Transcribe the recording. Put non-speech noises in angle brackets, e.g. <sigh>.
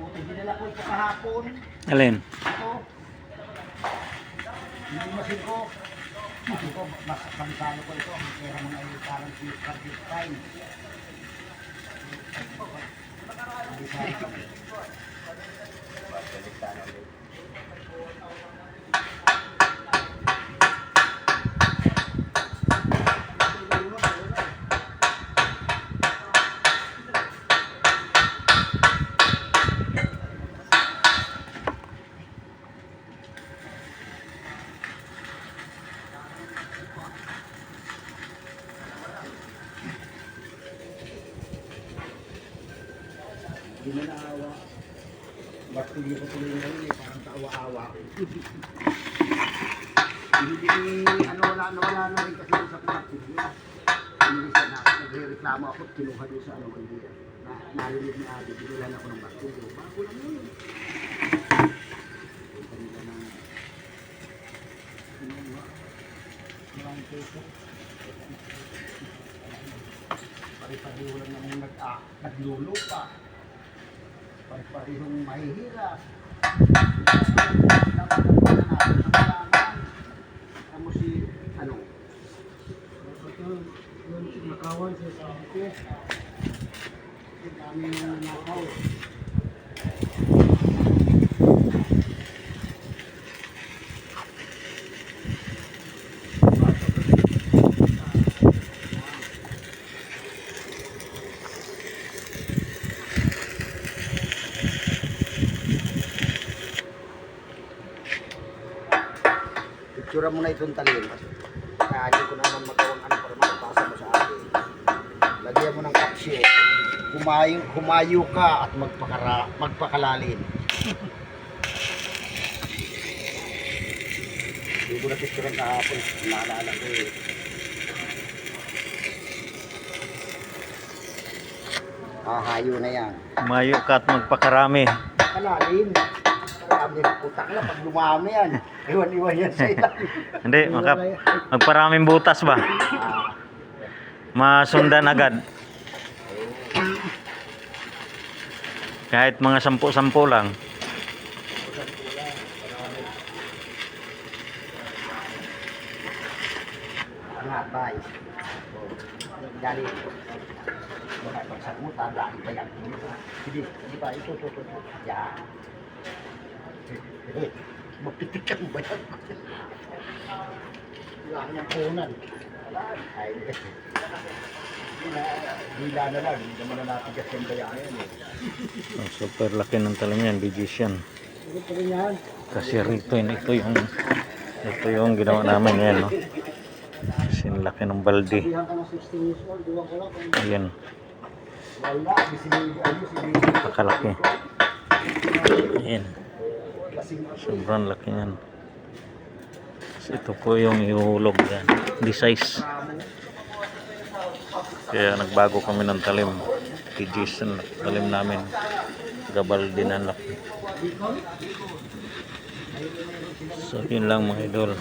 Puti, dinala ko ito kahapon. Alin? Ito. Yung masin ko. Masin ko, mas pansalo ko ito. Ang pera mga ay parang si Cardiff Time. Hindi na naawa. Ba't hindi ko tuloy ngayon eh, parang kaawa-awa. Hindi, ano, wala na, wala na rin kasi sa pinakit niya. Hindi siya na, nagre-reklamo ako, kinuha doon sa ano, hindi. Na, narinig ni Ate, binilan ako ng bakteryo. Bago lang yun. Punta nila ng, kinuha. Maraming peso. Pari-pariho lang naman nag, ah, naglulu pa. Pari-parihong mahihirap. Amo si, ano? Ito, yun si Makawan, si Sabi. Ang dami ng nakaw. Picture mo na itong talim. Kaya ko naman magawang ano para makapasa mo sa akin. Lagyan mo ng capsule. Humayo, humayo ka at magpakara, magpakalalin. Hindi ko na picture kahapon. Naalala ko eh. Hahayo na yan. Mayo ka at magpakarami. Kalalim. Kalalim. Putak na pag lumami yan. Iwan-iwan yan sa ilan. <laughs> Hindi, maka, magparaming butas ba? Masundan agad. Kahit mga sampu-sampu lang. Nga, bay. Dali. Baka pagsak mo, tandaan pa yan. Sige, di ba? Ito, ito, ito. ito. Yan. Mapitik ka ba yan? Wala niyang punan. Ay, Hila na lang, hindi naman na natigas yung bayaran eh. Oh, super laki ng talim yan, bigis yan. Kasi rito yun, ito yung ito yung ginawa namin yan, no? Kasi ang laki ng balde. Sabihan ka ng 16 years old, diwan ko lang. kung Ayan, napakalaki. Ayan. Sobrang laki yan. Ito po yung ihulog yan. Di size. Kaya nagbago kami ng talim. Kijis ang talim namin. Gabal din ang laki. So yun lang mga idol.